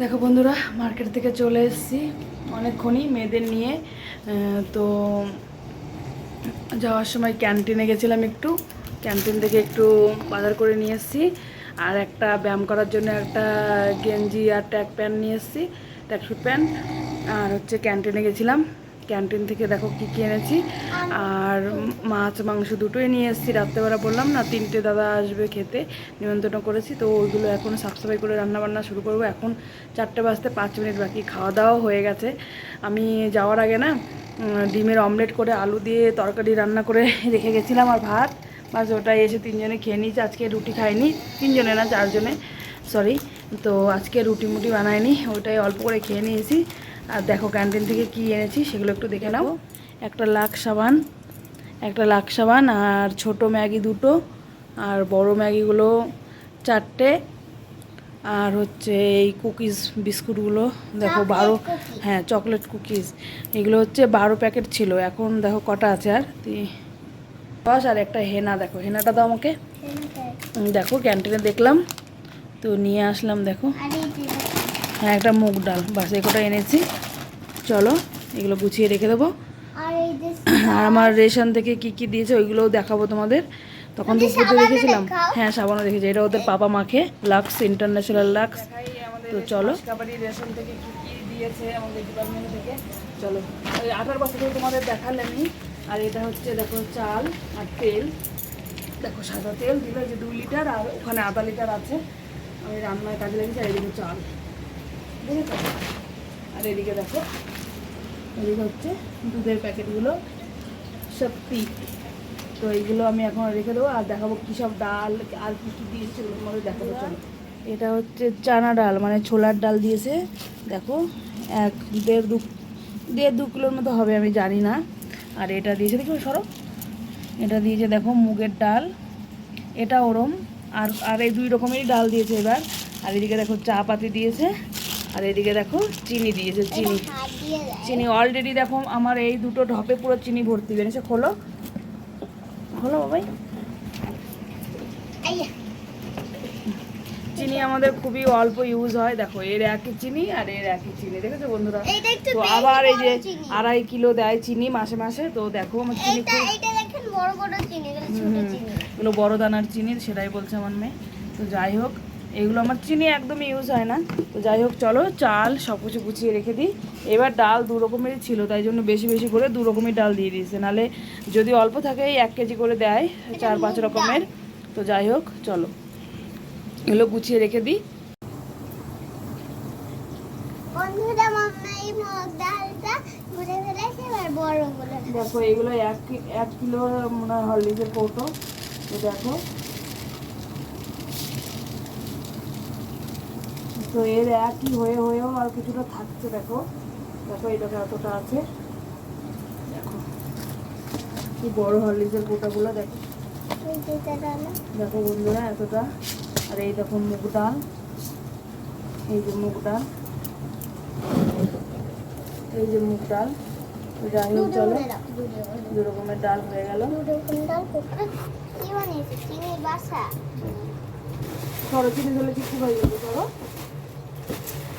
দেখো বন্ধুরা, মার্কেট থেকে চলে এসেছি অনেকক্ষণই মেয়েদের নিয়ে। তো যাওয়ার সময় ক্যান্টিনে গেছিলাম একটু। ক্যান্টিন থেকে একটু বাজার করে নিয়ে এসেছি। আর একটা ব্যায়াম করার জন্য একটা গেঞ্জি আর ট্যাগ প্যান্ট নিয়ে এসেছি ট্যাক্সুট প্যান্ট। আর হচ্ছে ক্যান্টিনে গেছিলাম। ক্যান্টিন থেকে দেখো কী কী এনেছি। আর মাছ, মাংস দুটোই নিয়ে এসেছি। রাত্রেবেলা বললাম না, তিনটে দাদা আসবে খেতে। নিমন্ত্রণ করেছি, তো ওইগুলো এখন সাফসাফাই করে রান্নাবান্না শুরু করব। এখন চারটে বাজতে পাঁচ মিনিট বাকি খাওয়া দাওয়া হয়ে গেছে। আমি যাওয়ার আগে না ডিমের অমলেট করে আলু দিয়ে তরকারি রান্না করে রেখে গেছিলাম আর ভাত। বাস ওটাই এসে তিনজনে খেয়ে নিয়েছি। আজকে রুটি খাইনি, তিনজনে না, চারজনে। সরি তো আজকে রুটি মুটি বানাইনি, ওটাই অল্প করে খেয়ে নিয়েছি। আর দেখো ক্যান্টিন থেকে কি এনেছি সেগুলো একটু দেখে নাও। একটা লাখ সাবান একটা লাখ সাবান আর ছোট ম্যাগি দুটো আর বড় ম্যাগিগুলো চারটে আর হচ্ছে এই কুকিজ বিস্কুটগুলো দেখো বারো হ্যাঁ চকলেট কুকিজ এগুলো হচ্ছে বারো প্যাকেট ছিল এখন দেখো কটা আছে আর। দশ আর একটা হেনা দেখো হেনাটা দাও আমাকে। দেখো ক্যান্টিনে দেখলাম তো নিয়ে আসলাম দেখো। হ্যাঁ একটা মুগ ডাল। বাস এই কটা এনেছি। চলো এগুলো গুছিয়ে রেখে দেবো। আর এই যে আর আমার রেশন থেকে কি কি দিয়েছে ওইগুলোও দেখাবো তোমাদের। তখন তো উপরে দেখেছিলাম। হ্যাঁ সাবানও দেখেছি। এটা ওদের পাপা মাখে। লাক্স ইন্টারন্যাশনাল লাক্স তো চলো। রেশন থেকে কি কি দিয়েছে আমাদের ডিপার্টমেন্ট থেকে। চলো। ওই আঠার বছর থেকে তোমাদের দেখালেনি। আর এটা হচ্ছে দেখো চাল আর তেল। দেখো সাদা তেল। দিল যে দুই লিটার আর ওখানে আধা লিটার আছে। আমি রান্নায় কাজে লেগেছি আর এদিকে চাল। বুঝেছ আর এদিকে দেখো, এদিকে হচ্ছে দুধের প্যাকেটগুলো সত্যি তো এইগুলো আমি এখন রেখে দেবো আর দেখাবো কী সব ডাল, আর কী কী দিয়েছে সেগুলো তোমাদের দেখাবো, চলো। এটা হচ্ছে চানা ডাল মানে ছোলার ডাল দিয়েছে। দেখো, এক, দেড় দু দেড় দু কিলোর মতো হবে, আমি জানি না। আর এটা দিয়েছে, দেখো সরো। এটা দিয়েছে, দেখো, মুগের ডাল। এটা ওরম, আর আর এই দুই রকমেরই ডাল দিয়েছে এবার। আর এদিকে দেখো, চা পাতি দিয়েছে। আর এদিকে দেখো চিনি দিয়েছে চিনি। চিনি অলরেডি দেখো আমার এই দুটো ঢপে পুরো চিনি ভর্তি বেরিয়েছে খোলো। খোলো বাবাই। চিনি আমাদের খুবই অল্প ইউজ হয় দেখো এর একই চিনি আর এর একই চিনি দেখেছ বন্ধুরা? তো আবার এই যে আড়াই কিলো দেয় চিনি মাসে মাসে তো দেখো আমার চিনি খুব এইটা দেখেন বড় বড় চিনি এগুলো ছোট হুম, চিনি। এগুলো বড় দানার চিনি সেটাই বলছে আমার মেয়ে। তো যাই হোক এগুলো আমার চিনি একদমই ইউজ হয় না। তো যাই হোক চলো চাল সব কিছু গুছিয়ে রেখে দিই। এবার ডাল দু রকমেরই ছিল তাই জন্য বেশি বেশি করে দু রকমের ডাল দিয়ে দিয়েছে। নালে যদি অল্প থাকে এক কেজি করে দেয় চার পাঁচ রকমের। তো যাই হোক চলো। এগুলো গুছিয়ে রেখে দিই। বন্ধুরা মাম্মা এই মুগ ডালটা ঘুরে ফেলেছে এবার বড় করে। দেখো এগুলো এক এক কিলো মনে হয় হরলিক্সের কৌটো। তো দেখো। তো এর একই হয়ে হয়েও আর কিছুটা থাকছে দেখো। দেখো দেখো এতটা আছে। দেখো কি বড় হরলিক্সের গোটাগুলো দেখো। দেখো বন্ধুরা এতটা। আর এই দেখো মুগ ডাল। এই যে মুগ ডাল। এই যে মুগ ডাল। তো যাই হোক চলো। দু রকমের ডাল হয়ে গেল। সরো চিনি ধরলে কিছু হয়ে যাবে সরো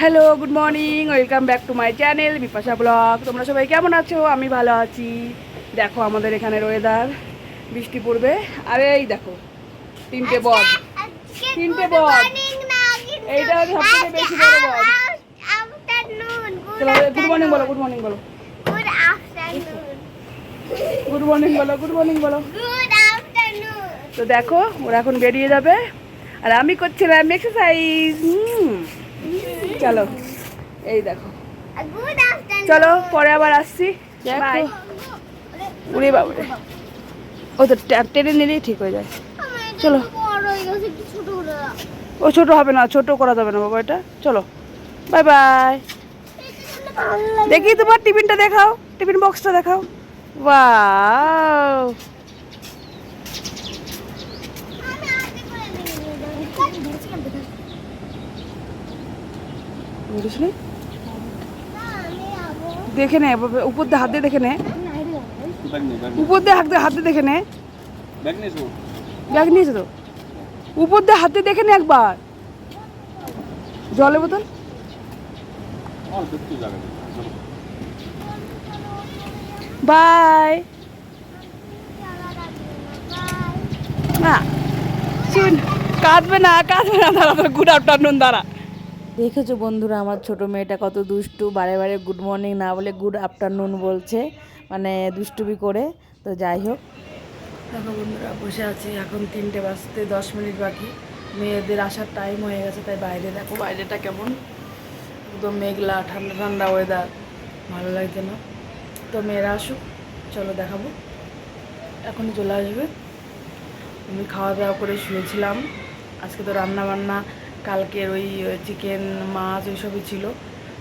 hello good morning welcome back to my channel Bipasha blog তোমরা সবাই কেমন আছো? আমি ভালো আছি। দেখো আমাদের এখানের ওয়েদার বৃষ্টি পড়বে। আরে এই দেখো তিনটে বদ তিনটে বদ। এইটা সবথেকে বেশি বড় বদ। গুড মর্নিং বলো গুড মর্নিং বলো। গুড মর্নিং বলো গুড মর্নিং বলো। তো দেখো ওরা এখন বেরিয়ে যাবে। আর আমি করছিলাম এক্সারসাইজ চলো। এই দেখো। চলো পরে আবার আসছি। বাই উড়ে বাবুরে। ও তো টেনে নিলেই ঠিক হয়ে যায়। চলো। ও ছোট হবে না ছোট করা যাবে না বাবা এটা। চলো। বাই বাই দেখি তোমার টিফিনটা দেখাও। টিফিন বক্সটা দেখাও। ওয়াও আমি হাতে করে দিয়ে দেবো। বুঝিস নি? দেখে নে উপর দিয়ে হাত দিয়ে দেখে নে। উপর দিয়ে হাত দিয়ে হাত দিয়ে দেখে নে। ব্যাগ নিয়েছে তো? উপর দিয়ে হাত দেখে নে একবার। জলের বোতল? বাই। না। শুন, কাঁদবে না কাঁদবে না, দাঁড়া গুড আফটারনুন দাঁড়া। দেখেছ বন্ধুরা আমার ছোট মেয়েটা কত দুষ্টু, বারে বারে গুড মর্নিং না বলে গুড আফটারনুন বলছে মানে দুষ্টুবি করে, তো যাই হোক। দেখো বন্ধুরা, বসে আছি, এখন তিনটে বাজতে দশ মিনিট বাকি। মেয়েদের আসার টাইম হয়ে গেছে, তাই বাইরে দেখো, বাইরেটা কেমন? একদম মেঘলা, ঠান্ডা ঠান্ডা ওয়েদার ভালো লাগছে না। তো মেয়েরা আসুক, চলো দেখাবো। এখনই চলে আসবে। আমি খাওয়া দাওয়া করে শুয়েছিলাম। আজকে তো রান্না বান্না কালকের ওই চিকেন মাছ ওইসবই ছিল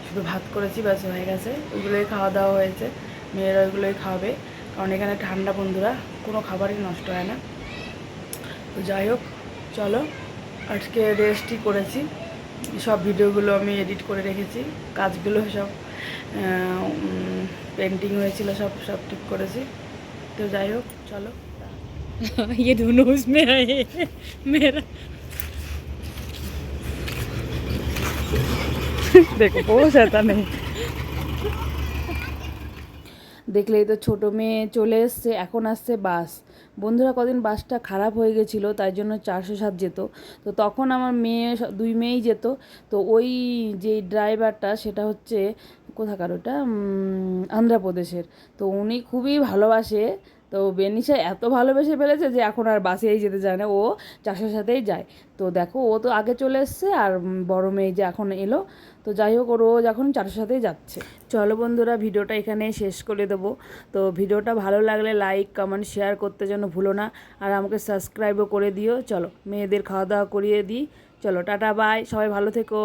শুধু ভাত করেছি ব্যাস হয়ে গেছে ওইগুলোই খাওয়া দাওয়া হয়েছে মেয়েরা ওইগুলোই খাবে কারণ এখানে ঠান্ডা বন্ধুরা কোনো খাবারই নষ্ট হয় না তো যাই হোক চলো আজকে রেস্টই করেছি সব ভিডিওগুলো আমি এডিট করে রেখেছি কাজগুলো সব পেন্টিং হয়েছিল সব সব ঠিক করেছি তো যাই হোক চলো ये दोनों उसमें आए मेरा দেখো পৌঁছাতা নেই। দেখলেই তো ছোট মেয়ে চলে এসছে, এখন আসছে বাস। বন্ধুরা, কদিন বাসটা খারাপ হয়ে গেছিল, তাই জন্য চারশো সাত যেত। তো তখন আমার মেয়ে, দুই মেয়েই যেত। তো ওই যে ড্রাইভারটা, সেটা হচ্ছে কোথাকার ওটা? আন্ধ্রপ্রদেশের। তো উনি খুবই ভালোবাসে তো বেনিশা এত ভালোবেসে ফেলেছে যে এখন আর বাসেই যেতে চায় না, ও চাষের সাথেই যায়। তো দেখো, ও তো আগে চলে এসছে আর বড় মেয়ে যে এখন এলো, তো যাই হোক ও রোজ এখন চাষের সাথেই যাচ্ছে। চলো বন্ধুরা, ভিডিওটা এখানে শেষ করে দেবো। তো ভিডিওটা ভালো লাগলে লাইক, কমেন্ট, শেয়ার করতে যেন ভুলো না, আর আমাকে সাবস্ক্রাইবও করে দিও। চলো, মেয়েদের খাওয়া দাওয়া করিয়ে দিই। চলো, টাটা, বাই। সবাই ভালো থেকো।